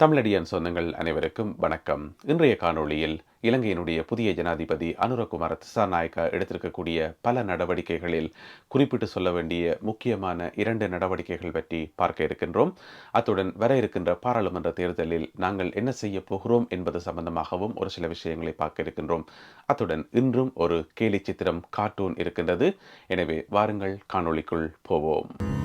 தமிழடியான் சொந்தங்கள் அனைவருக்கும் வணக்கம். இன்றைய காணொளியில் இலங்கையினுடைய புதிய ஜனாதிபதி அனுரகுமார திசாநாயக்கா எடுத்திருக்கக்கூடிய பல நடவடிக்கைகளில் குறிப்பிட்டு சொல்ல வேண்டிய முக்கியமான இரண்டு நடவடிக்கைகள் பற்றி பார்க்க இருக்கின்றோம். அத்துடன் வர இருக்கின்ற பாராளுமன்ற தேர்தலில் நாங்கள் என்ன செய்ய போகிறோம் என்பது சம்பந்தமாகவும் ஒரு சில விஷயங்களை பார்க்க இருக்கின்றோம். அத்துடன் இன்றும் ஒரு கேலி சித்திரம் கார்ட்டூன் இருக்கின்றது. எனவே வாருங்கள் காணொளிக்குள் போவோம்.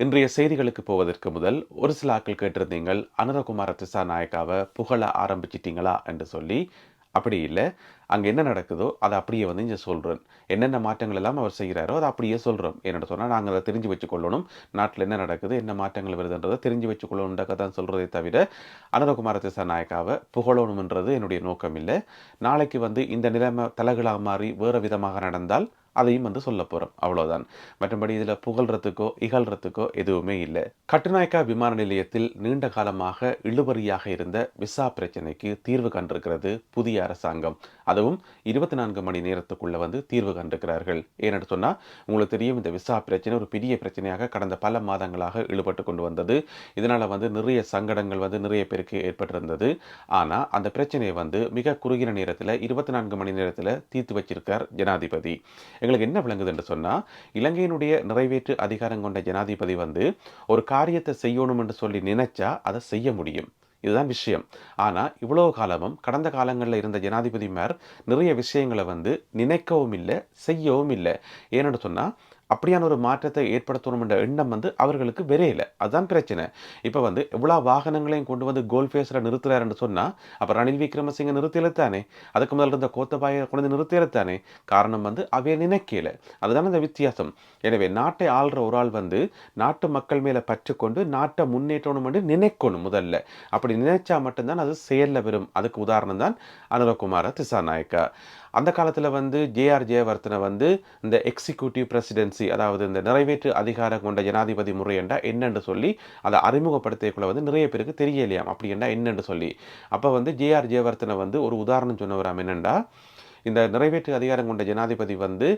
இன்றைய செய்திகளுக்கு போவதற்கு முதல் ஒரு சில ஆக்கள் கேட்டிருந்தீங்கள் அனுரகுமார திசாநாயக்காவை புகழ ஆரம்பிச்சிட்டீங்களா என்று சொல்லி அப்படி இல்லை. அங்கே என்ன நடக்குதோ அதை அப்படியே வந்து இங்கே சொல்கிறேன் என்னென்ன மாற்றங்கள் எல்லாம் அவர் செய்கிறாரோ அதை அப்படியே சொல்கிறோம் என்னோட சொன்னால் நாங்கள் அதை தெரிஞ்சு வச்சுக்கொள்ளணும். நாட்டில் என்ன நடக்குது என்ன மாற்றங்கள் வருதுன்றதை தெரிஞ்சு வச்சுக்கொள்ளணுன்றக்க தான் சொல்கிறதே தவிர அனுரகுமார திசாநாயக்காவை புகழணுன்றது என்னுடைய நோக்கம் இல்லை. நாளைக்கு வந்து இந்த நிலைமை தலைகளாக மாறி வேறு விதமாக நடந்தால் அதையும் வந்து சொல்ல போகிறோம் அவ்வளோதான் மற்றபடி இதில் புகழ்றதுக்கோ இகழ்றதுக்கோ எதுவுமே இல்லை. கட்டுநாயக்கா விமான நிலையத்தில் நீண்ட காலமாக இழுபறியாக இருந்த விசா பிரச்சனைக்கு தீர்வு கண்டிருக்கிறது புதிய அரசாங்கம். அதுவும் இருபத்தி நான்கு மணி நேரத்துக்குள்ளே வந்து தீர்வு கண்டிருக்கிறார்கள். ஏன்னு சொன்னால் உங்களுக்கு தெரியும் இந்த விசா பிரச்சனை ஒரு பெரிய பிரச்சனையாக கடந்த பல மாதங்களாக இழுபட்டு கொண்டு வந்தது. இதனால் வந்து நிறைய சங்கடங்கள் வந்து நிறைய பேருக்கு ஏற்பட்டிருந்தது. ஆனால் அந்த பிரச்சனையை வந்து மிக குறுகிற நேரத்தில் இருபத்தி நான்கு மணி நேரத்தில் தீர்த்து வச்சிருக்கார் ஜனாதிபதி. எங்களுக்கு என்ன விளங்குதுன்னு சொன்னால் இலங்கையினுடைய நிறைவேற்று அதிகாரம் கொண்ட ஜனாதிபதி வந்து ஒரு காரியத்தை செய்யணும் என்று சொல்லி நினைச்சா அதை செய்ய முடியும். இதுதான் விஷயம். ஆனால் இவ்வளோ காலமும் கடந்த காலங்களில் இருந்த ஜனாதிபதிமார் நிறைய விஷயங்களை வந்து நினைக்கவும் இல்லை செய்யவும் இல்லை. ஏன்னு சொன்னால் அப்படியான ஒரு மாற்றத்தை ஏற்படுத்தணும் என்ற எண்ணம் வந்து அவர்களுக்கு விரையில. அதுதான் பிரச்சனை. இப்போ வந்து எவ்வளோ வாகனங்களையும் கொண்டு வந்து கோல் ஃபேஸில் நிறுத்துறாருன்னு சொன்னால் அப்போ ரணில் விக்ரமசிங்க நிறுத்தியலத்தானே? அதுக்கு முதல்ல இருந்த கோத்தபாயை கொண்டு வந்து நிறுத்தியலத்தானே? காரணம் வந்து அவைய நினைக்கல. அதுதான் அந்த வித்தியாசம். எனவே நாட்டை ஆள்ற ஒரு ஆள் வந்து நாட்டு மக்கள் மேலே பற்றுக்கொண்டு நாட்டை முன்னேற்றணும் என்று நினைக்கணும் முதல்ல. அப்படி நினைச்சா மட்டும்தான் அது செயலில் வரும். அதுக்கு உதாரணம் தான் அனுரகுமார திசாநாயக்கா. அந்த காலத்தில் வந்து ஜேஆர் ஜெயவர்த்தனை வந்து இந்த எக்ஸிக்யூட்டிவ் பிரசிடென்சி அதாவது இந்த நிறைவேற்று அதிகாரம் கொண்ட ஜனாதிபதி முறை என்றால் என்னென்று சொல்லி அதை அறிமுகப்படுத்தியக்குள்ள வந்து நிறைய பேருக்கு தெரியலையாம். அப்படி என்றால் என்னென்று சொல்லி. அப்போ வந்து ஜேஆர் ஜெயவர்த்தனை வந்து ஒரு உதாரணம் சொன்னவராம் என்னென்னா இந்த நிறைவேற்று அதிகாரம் கொண்ட ஜனாதிபதி வந்து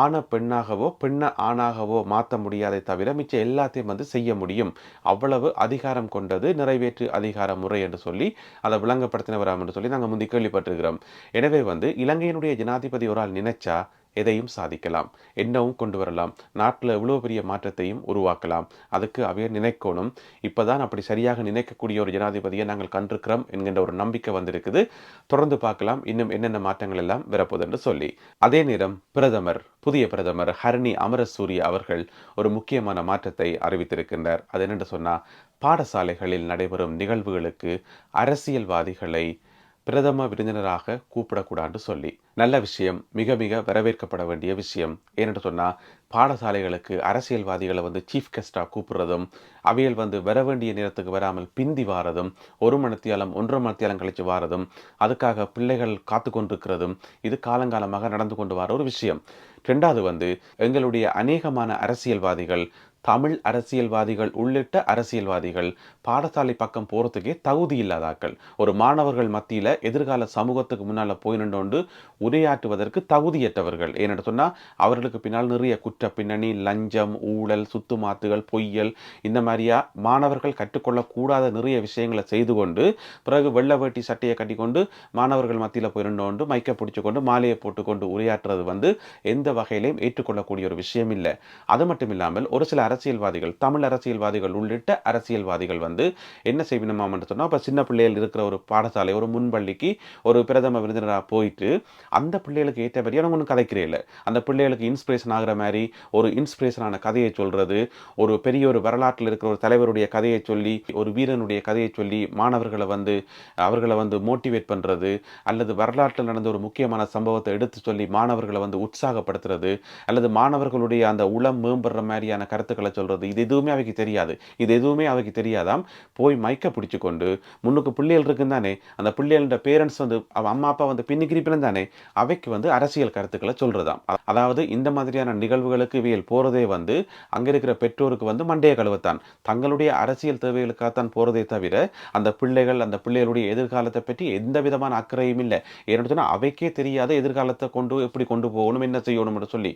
ஆணை பெண்ணாகவோ பெண்ணை ஆணாகவோ மாற்ற முடியாதை தவிர மிச்சம் எல்லாத்தையும் வந்து செய்ய முடியும். அவ்வளவு அதிகாரம் கொண்டது நிறைவேற்று அதிகார முறை என்று சொல்லி அதை விளங்கப்படுத்தினவராம் என்று சொல்லி நாங்கள் முந்தி கேள்விப்பட்டிருக்கிறோம். எனவே வந்து இலங்கையினுடைய ஜனாதிபதி ஒரு ஆள் நினைச்சா எதையும் சாதிக்கலாம். என்னவும் கொண்டு வரலாம். நாட்டில் எவ்வளோ பெரிய மாற்றத்தையும் உருவாக்கலாம். அதுக்கு அவைய நினைக்கணும். இப்போ தான் அப்படி சரியாக நினைக்கக்கூடிய ஒரு ஜனாதிபதியை நாங்கள் கண்டிருக்கிறோம் என்கின்ற ஒரு நம்பிக்கை வந்திருக்குது. தொடர்ந்து பார்க்கலாம். இன்னும் என்னென்ன மாற்றங்கள் எல்லாம் வரப்போகுது என்று சொல்லி. அதே நேரம் பிரதமர் புதிய பிரதமர் ஹரணி அமரசூரிய அவர்கள் ஒரு முக்கியமான மாற்றத்தை அறிவித்திருக்கின்றார். அது என்னென்று சொன்னால் பாடசாலைகளில் நடைபெறும் நிகழ்வுகளுக்கு அரசியல்வாதிகளை பிரதம விருந்தினராக கூப்பிடக்கூடாதுன்னு சொல்லி. நல்ல விஷயம் மிக மிக வரவேற்கப்பட வேண்டிய விஷயம். ஏனென்று சொன்னால் பாடசாலைகளுக்கு அரசியல்வாதிகளை வந்து சீஃப் கெஸ்டாக கூப்பிடுறதும் அவையில் வந்து வர வேண்டிய நேரத்துக்கு வராமல் பிந்தி வாரதும் ஒரு மணித்தியாலம் ஒன்றரை மணித்தியாலம் கழித்து வாரதும் அதுக்காக பிள்ளைகள் காத்து கொண்டிருக்கிறதும் இது காலங்காலமாக நடந்து கொண்டு வர ஒரு விஷயம். ரெண்டாவது வந்து எங்களுடைய அநேகமான அரசியல்வாதிகள் தமிழ் அரசியல்வாதிகள் உள்ளிட்ட அரசியல்வாதிகள் பாடசாலை பக்கம் போகிறதுக்கே தகுதி இல்லாதாக்கள். ஒரு மாணவர்கள் மத்தியில் எதிர்கால சமூகத்துக்கு முன்னால் போய் நின்று உரையாற்றுவதற்கு தகுதியற்றவர்கள். ஏன்னு சொன்னால் அவர்களுக்கு பின்னால் நிறைய குற்ற பின்னணி லஞ்சம் ஊழல் சுத்துமாத்துகள் பொய்யல் இந்த மாதிரியா மாணவர்கள் கற்றுக்கொள்ளக்கூடாத நிறைய விஷயங்களை செய்து கொண்டு பிறகு வெள்ளை வேட்டி சட்டையை கட்டிக்கொண்டு மாணவர்கள் மத்தியில் போய் நின்று மைக்கை பிடிச்சிக்கொண்டு கொண்டு மாலையை போட்டுக்கொண்டு உரையாற்றுறது வந்து எந்த வகையிலையும் ஏற்றுக்கொள்ளக்கூடிய ஒரு விஷயம் இல்லை. அது மட்டும் இல்லாமல் ஒரு சில அரசியல்வாதிகள் தமிழ் அரசியல்வாதிகள் உள்ளிட்ட அரசியல்வாதிகள் வந்து என்ன செய்யணுமாம் சொன்னால் இப்போ சின்ன பிள்ளைகள் இருக்கிற ஒரு பாடசாலை ஒரு முன்பள்ளிக்கு ஒரு பிரதம விருந்தினராக போயிட்டு அந்த பிள்ளைகளுக்கு ஏற்ற மாதிரியான ஒன்றும் கதைக்கிறே அந்த பிள்ளைகளுக்கு இன்ஸ்பிரேஷன் ஆகிற மாதிரி ஒரு இன்ஸ்பிரேஷனான கதையை சொல்கிறது ஒரு பெரிய ஒரு வரலாற்றில் இருக்கிற ஒரு தலைவருடைய கதையை சொல்லி ஒரு வீரனுடைய கதையை சொல்லி மாணவர்களை வந்து அவர்களை வந்து மோட்டிவேட் பண்ணுறது அல்லது வரலாற்றில் நடந்த ஒரு முக்கியமான சம்பவத்தை எடுத்து சொல்லி மாணவர்களை வந்து உற்சாகப்படுத்துறது அல்லது மாணவர்களுடைய அந்த உளம் மேம்படுற மாதிரியான கருத்துக்களை வார்த்தைகளை சொல்கிறது இது எதுவுமே அவைக்கு தெரியாது. இது எதுவுமே அவைக்கு தெரியாதாம். போய் மைக்க பிடிச்சி கொண்டு முன்னுக்கு பிள்ளைகள் இருக்குன்னு தானே அந்த பிள்ளைகளோட பேரண்ட்ஸ் வந்து அவன் அம்மா அப்பா வந்து பின்னிக்கிரிப்பிலும் தானே அவைக்கு வந்து அரசியல் கருத்துக்களை சொல்கிறதாம் அதாவது இந்த மாதிரியான நிகழ்வுகளுக்கு இவையில் போகிறதே வந்து அங்கே இருக்கிற பெற்றோருக்கு வந்து மண்டைய கழுவத்தான். தங்களுடைய அரசியல் தேவைகளுக்காகத்தான் போகிறதே தவிர அந்த பிள்ளைகள் அந்த பிள்ளைகளுடைய எதிர்காலத்தை பற்றி எந்த விதமான அக்கறையும் இல்லை. ஏன்னு சொன்னால் அவைக்கே தெரியாத எதிர்காலத்தை கொண்டு எப்படி கொண்டு போகணும் என்ன செய்யணும்னு சொல்லி.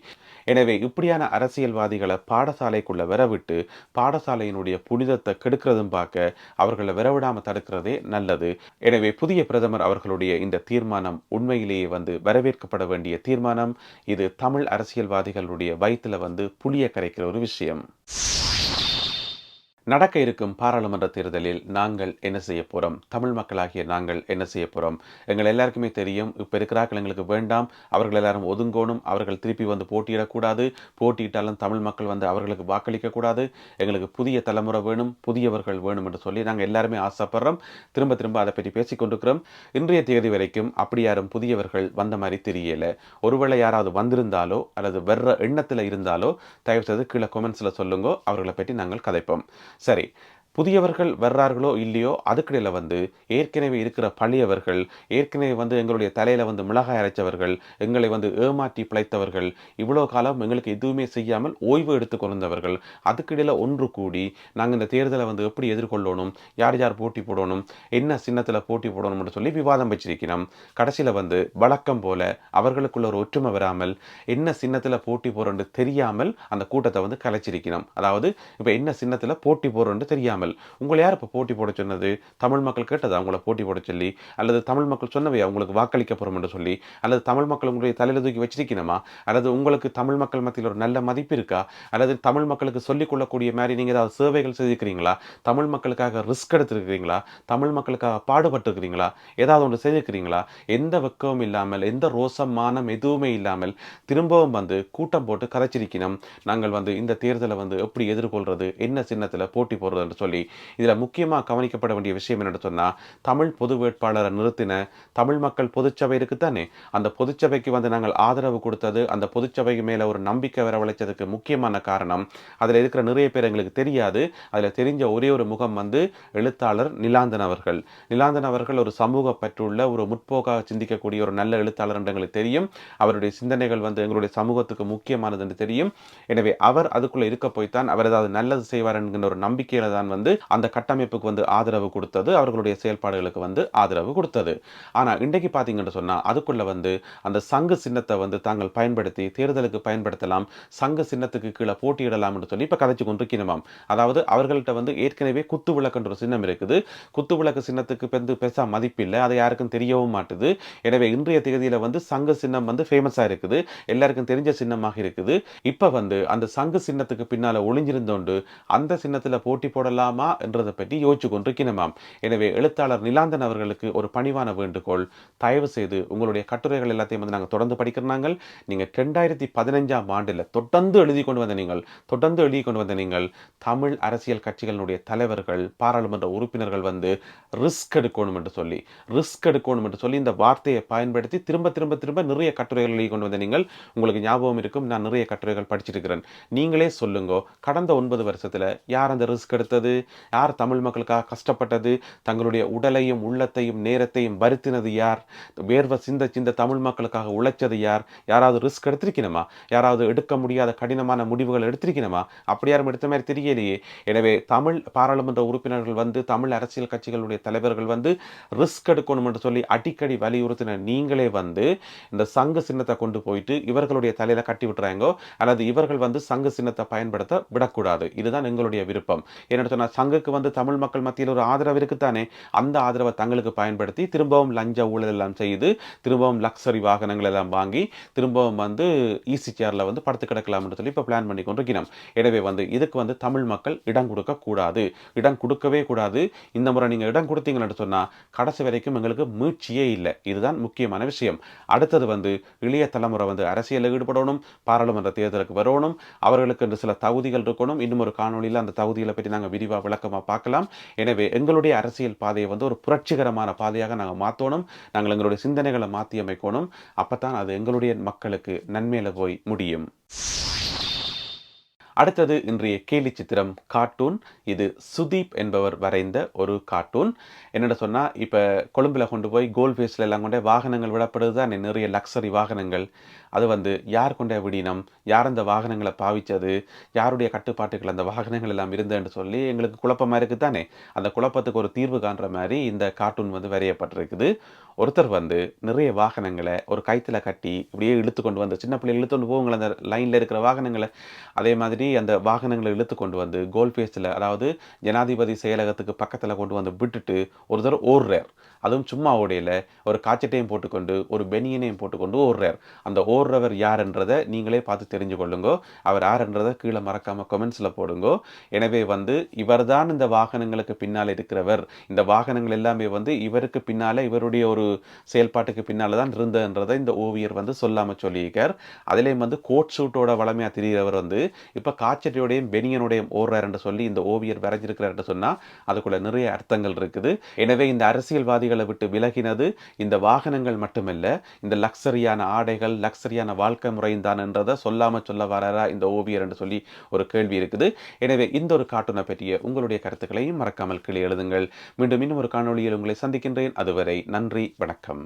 எனவே இப்படியான அரசியல்வாதிகளை பாடசாலைக்குள்ள பாடசாலைக்குள்ளே விரவிட்டு பாடசாலையினுடைய புனிதத்தை கெடுக்கிறதும் பார்க்க அவர்களை விரவிடாமல் தடுக்கிறதே நல்லது. எனவே புதிய பிரதமர் அவர்களுடைய இந்த தீர்மானம் உண்மையிலேயே வந்து வரவேற்கப்பட வேண்டிய தீர்மானம். இது தமிழ் அரசியல்வாதிகளுடைய வயிற்றில் வந்து புளிய கரைக்கிற ஒரு விஷயம். நடக்க இருக்கும் பாராளுமன்ற தேர்தலில் நாங்கள் என்ன செய்ய போகிறோம் தமிழ் மக்களாகிய நாங்கள் என்ன செய்ய போகிறோம் எங்கள் எல்லாருக்குமே தெரியும் இப்போ இருக்கிறார்கள் எங்களுக்கு வேண்டாம் அவர்கள் எல்லாரும் ஒதுங்கோணும் அவர்கள் திருப்பி வந்து போட்டியிடக்கூடாது போட்டியிட்டாலும் தமிழ் மக்கள் வந்து அவர்களுக்கு வாக்களிக்கக்கூடாது எங்களுக்கு புதிய தலைமுறை வேணும் புதியவர்கள் வேணும் என்று சொல்லி நாங்கள் எல்லாருமே ஆசைப்படுறோம் திரும்ப திரும்ப அதை பற்றி பேசிக்கொண்டிருக்கிறோம் இன்றைய தேதி வரைக்கும் அப்படி யாரும் புதியவர்கள் வந்த மாதிரி தெரியலை. ஒருவேளை யாராவது வந்திருந்தாலோ அல்லது வர்ற எண்ணத்தில் இருந்தாலோ தயவு செய்து கீழே கொமெண்ட்ஸில் சொல்லுங்க அவர்களை பற்றி நாங்கள் கதைப்போம். சரி. புதியவர்கள் வர்றார்களோ இல்லையோ அதுக்கிடையில் வந்து ஏற்கனவே இருக்கிற பழையவர்கள் ஏற்கனவே வந்து எங்களுடைய தலையில் வந்து மிளகாய் அரைச்சவர்கள் எங்களை வந்து ஏமாற்றி பிழைத்தவர்கள் இவ்வளோ காலம் எங்களுக்கு எதுவுமே செய்யாமல் ஓய்வு எடுத்து கொண்டவர்கள் அதுக்கிடையில் ஒன்று கூடி நாங்கள் இந்த தேர்தலை வந்து எப்படி எதிர்கொள்ளணும் யார் யார் போட்டி போடணும் என்ன சின்னத்தில் போட்டி போடணும்னு சொல்லி விவாதம் வச்சிருக்கிறோம். கடைசியில் வந்து வழக்கம் போல அவர்களுக்குள்ள ஒரு ஒற்றுமை வராமல் என்ன சின்னத்தில் போட்டி போகிறோன்னு தெரியாமல் அந்த கூட்டத்தை வந்து கலைச்சிருக்கிறோம். அதாவது இப்போ என்ன சின்னத்தில் போட்டி போகிறோன்னு தெரியாமல் உங்களை யார் இப்போ போட்டி போட சொன்னது? தமிழ் மக்கள் கேட்டதா அவங்கள போட்டி போட சொல்லி? அல்லது தமிழ் மக்கள் சொன்னவை அவங்களுக்கு வாக்களிக்க போகிறோம் என்று சொல்லி? அல்லது தமிழ் மக்கள் உங்களுடைய தலையில் தூக்கி வச்சிருக்கணுமா? அல்லது உங்களுக்கு தமிழ் மக்கள் மத்தியில் ஒரு நல்ல மதிப்பு இருக்கா? அல்லது தமிழ் மக்களுக்கு சொல்லிக்கொள்ளக்கூடிய மாதிரி நீங்கள் ஏதாவது சேவைகள் செய்திருக்கிறீங்களா? தமிழ் மக்களுக்காக ரிஸ்க் எடுத்துருக்கிறீங்களா? தமிழ் மக்களுக்காக பாடுபட்டுருக்கிறீங்களா? ஏதாவது ஒன்று செய்திருக்கிறீங்களா? எந்த வெக்கமும் இல்லாமல் எந்த ரோசம் மானம் எதுவுமே இல்லாமல் திரும்பவும் வந்து கூட்டம் போட்டு கதைச்சிருக்கணும் நாங்கள் வந்து இந்த தேர்தலை வந்து எப்படி எதிர்கொள்கிறது என்ன சின்னத்தில் போட்டி போடுறது என்று சொல்லி இதில் முக்கியமாக கவனிக்கப்பட வேண்டிய விஷயம் என்னென்னு சொன்னால் தமிழ் பொது வேட்பாளரை நிறுத்தின தமிழ் மக்கள் பொதுச்சபை இருக்குத்தானே அந்த பொதுச்சபைக்கு வந்து நாங்கள் ஆதரவு கொடுத்தது அந்த பொதுச்சபைக்கு மேலே ஒரு நம்பிக்கை வரவழைச்சதுக்கு முக்கியமான காரணம் அதில் இருக்கிற நிறைய பேர் எங்களுக்கு தெரியாது அதில் தெரிஞ்ச ஒரே ஒரு முகம் வந்து எழுத்தாளர் நிலாந்தன் அவர்கள். நிலாந்தன் அவர்கள் ஒரு சமூக பற்றுள்ள ஒரு முற்போக்காக சிந்திக்கக்கூடிய ஒரு நல்ல எழுத்தாளர் என்று எங்களுக்கு தெரியும். அவருடைய சிந்தனைகள் வந்து எங்களுடைய சமூகத்துக்கு முக்கியமானது என்று தெரியும். எனவே அவர் அதுக்குள்ளே இருக்க போய்த்தான் அவர் ஏதாவது நல்லது செய்வார் என்கின்ற ஒரு நம்பிக்கையில தான் வந்து அந்த கட்டமைப்புக்கு வந்து ஆதரவு கொடுத்தது அவர்களுடைய செயல்பாடுகளுக்கு வந்து ஆதரவு கொடுத்தது. ஆனால் இன்றைக்கு பார்த்தீங்கன்னு சொன்னால் அதுக்குள்ளே வந்து அந்த சங்கு சின்னத்தை வந்து தாங்கள் பயன்படுத்தி தேர்தலுக்கு பயன்படுத்தலாம் சங்கு சின்னத்துக்கு கீழே போட்டியிடலாம் என்று சொல்லி இப்போ கதைச்சு கொண்டிருக்கணுமாம் அதாவது அவர்கள்ட்ட வந்து ஏற்கனவே குத்து விளக்குன்ற ஒரு சின்னம் இருக்குது. குத்து விளக்கு சின்னத்துக்கு வந்து பெருசா மதிப்பில்லை அது யாருக்கும் தெரியவும் மாட்டுது. எனவே இன்றைய தேதியில் வந்து சங்கு சின்னம் வந்து ஃபேமஸாக இருக்குது எல்லாருக்கும் தெரிஞ்ச சின்னமாக இருக்குது. இப்போ வந்து அந்த சங்கு சின்னத்துக்கு பின்னால் ஒளிஞ்சிருந்தோண்டு அந்த சின்னத்தில் போட்டி போடலாம் என்றதை பற்றி யோசிச்சு கொண்டிருக்கணுமாம் எனவே எழுத்தாளர் நிலாந்தன் அவர்களுக்கு ஒரு பணிவான வேண்டுகோள் தயவு செய்து உங்களுடைய கட்டுரைகள் எல்லாத்தையும் வந்து நாங்கள் தொடர்ந்து படிக்கிறாங்க நீங்கள். ரெண்டாயிரத்தி பதினஞ்சாம் ஆண்டில் தொடர்ந்து எழுதி கொண்டு வந்த நீங்கள் தொடர்ந்து எழுதி கொண்டு வந்த நீங்கள் தமிழ் அரசியல் கட்சிகளுடைய தலைவர்கள் பாராளுமன்ற உறுப்பினர்கள் வந்து ரிஸ்க் எடுக்கணும் என்று சொல்லி ரிஸ்க் எடுக்கணும் என்று சொல்லி இந்த வார்த்தையை பயன்படுத்தி திரும்ப திரும்ப திரும்ப நிறைய கட்டுரைகள் எழுதி கொண்டு வந்த நீங்கள். உங்களுக்கு ஞாபகம் இருக்கும் நான் நிறைய கட்டுரைகள் படிச்சிருக்கிறேன். நீங்களே சொல்லுங்க கடந்த ஒன்பது வருஷத்தில் யார் அந்த ரிஸ்க் எடுத்தது? யார் தமிழ் மக்களுக்காக கஷ்டப்பட்டது? தங்களுடைய உடலையும் உள்ளத்தையும் நேரத்தையும் வருத்தினது யார்? வேர்வை சிந்த சிந்த தமிழ் மக்களுக்காக உழைச்சது யார்? யாராவது ரிஸ்க் எடுத்திருக்கணுமா? யாராவது எடுக்க முடியாத கடினமான முடிவுகள் எடுத்திருக்கணுமா? அப்படி யாரும் எடுத்த மாதிரி தெரியலையே. எனவே தமிழ் பாராளுமன்ற உறுப்பினர்கள் வந்து தமிழ் அரசியல் கட்சிகளுடைய தலைவர்கள் வந்து ரிஸ்க் எடுக்கணும் என்று சொல்லி அடிக்கடி வலியுறுத்தின நீங்களே வந்து இந்த சங்கு சின்னத்தை கொண்டு போயிட்டு இவர்களுடைய தலையில கட்டி விட்டுறாங்கோ? அல்லது இவர்கள் வந்து சங்கு சின்னத்தை பயன்படுத்த விடக்கூடாது? இதுதான் எங்களுடைய விருப்பம். என்ன சொன்னால் சங்குக்கு வந்து தமிழ் மக்கள் மத்தியில் ஒரு ஆதரவு இருக்குத்தானே? அந்த ஆதரவை தங்களுக்கு பயன்படுத்தி திரும்பவும் லஞ்ச ஊழல் எல்லாம் செய்து திரும்பவும் லக்ஸரி வாகனங்கள் எல்லாம் வாங்கி திரும்பவும் வந்து ஈசி சேரில் வந்து படுத்து கிடக்கலாம்னு சொல்லி இப்போ பிளான் பண்ணி கொண்டிருக்கிறோம் எனவே வந்து இதுக்கு வந்து தமிழ் மக்கள் இடம் கொடுக்க கூடாது. இடம் கொடுக்கவே கூடாது. இந்த முறை நீங்கள் இடம் கொடுத்தீங்கன்னு சொன்னால் கடைசி வரைக்கும் எங்களுக்கு மீழ்ச்சியே இல்லை. இதுதான் முக்கியமான விஷயம். அடுத்தது வந்து இளைய தலைமுறை வந்து அரசியலில் ஈடுபடணும் பாராளுமன்ற தேர்தலுக்கு வரணும். அவர்களுக்கு என்று சில தகுதிகள் இருக்கணும். இன்னும் ஒரு காணொலியில் அந்த தகுதிகளை பற்றி நாங்கள் விரிவாக விளக்கமாக பார்க்கலாம். எனவே எங்களுடைய அரசியல் பாதையை வந்து ஒரு புரட்சிகரமான பாதையாக நாங்கள் மாற்றணும் நாங்கள் எங்களுடைய சிந்தனைகளை மாற்றி அமைக்கணும். அப்போ தான் அது எங்களுடைய மக்களுக்கு நன்மையில போய் முடியும். அடுத்தது இன்றைய கேலி சித்திரம் கார்ட்டூன் இது சுதீப் என்பவர் வரைந்த ஒரு கார்ட்டூன் என்னென்ன சொன்னால் இப்போ கொழும்பில் கொண்டு போய் கோல் ஃபேஸில் எல்லாம் கொண்டே வாகனங்கள் விடப்படுது தான் நிறைய லக்ஸரி வாகனங்கள். அது வந்து யார் கொண்ட விடினம்? யார் அந்த வாகனங்களை பாவிச்சது? யாருடைய கட்டுப்பாட்டுகள் அந்த வாகனங்கள் எல்லாம் இருந்ததுன்னு சொல்லி எங்களுக்கு குழப்பமாக இருக்குது தானே அந்த குழப்பத்துக்கு ஒரு தீர்வு காண்ற மாதிரி இந்த கார்ட்டூன் வந்து வரையப்பட்டிருக்குது. ஒருத்தர் வந்து நிறைய வாகனங்களை ஒரு கைத்தில் கட்டி இப்படியே இழுத்து கொண்டு வந்து சின்ன பிள்ளைகள் இழுத்து கொண்டு போவாங்களே அந்த லைனில் இருக்கிற வாகனங்களை. அதே மாதிரி அந்த வாகனங்களை இழுத்து கொண்டு வந்து கோல் பேஸ்டில் அதாவது ஜனாதிபதி செயலகத்துக்கு பக்கத்தில் கொண்டு வந்து விட்டுட்டு ஒருத்தர் ஓடுறார். அதுவும் சும்மா ஓடையில் ஒரு காச்சட்டையும் போட்டுக்கொண்டு ஒரு பெனியனையும் போட்டுக்கொண்டு ஓடுறார். அந்த ஓடுறவர் யாருன்றதை நீங்களே பார்த்து தெரிஞ்சு கொள்ளுங்கோ. அவர் யாருன்றதை கீழே மறக்காமல் கமெண்ட்ஸில் போடுங்கோ. எனவே வந்து இவர்தான் இந்த வாகனங்களுக்கு பின்னால் இருக்கிறவர். இந்த வாகனங்கள் எல்லாமே வந்து இவருக்கு பின்னால் இவருடைய ஒரு செயல்பாட்டுக்கு பின்னால் தான் இருந்ததுன்றதை இந்த ஓவியர் வந்து சொல்லாமல் சொல்லியிருக்கார். அதிலேயும் வந்து கோட் ஷூட்டோட வளமையாக தெரிகிறவர் வந்து இப்போ காய்ச்சட்டையோடையும் பெனியனோடையும் ஓடுறாருன்னு சொல்லி இந்த ஓவியர் வரைஞ்சிருக்கிறார்னு சொன்னால் அதுக்குள்ள நிறைய அர்த்தங்கள் இருக்குது. எனவே இந்த அரசியல்வாதிகளை விட்டு விலகினது இந்த வாகனங்கள் மட்டுமல்ல இந்த லக்ஸரியான ஆடைகள் லக்ஸரியான வாழ்க்கை முறையும் தான் என்றதை சொல்லாமல் சொல்ல வராரா இந்த ஓவியர் என்று சொல்லி ஒரு கேள்வி இருக்குது. எனவே இந்த ஒரு கார்ட்டூனை பற்றிய உங்களுடைய கருத்துக்களையும் மறக்காமல் கீழே எழுதுங்கள். மீண்டும் இன்னும் ஒரு காணொலியில் உங்களை சந்திக்கின்றேன். அதுவரை நன்றி. வணக்கம்.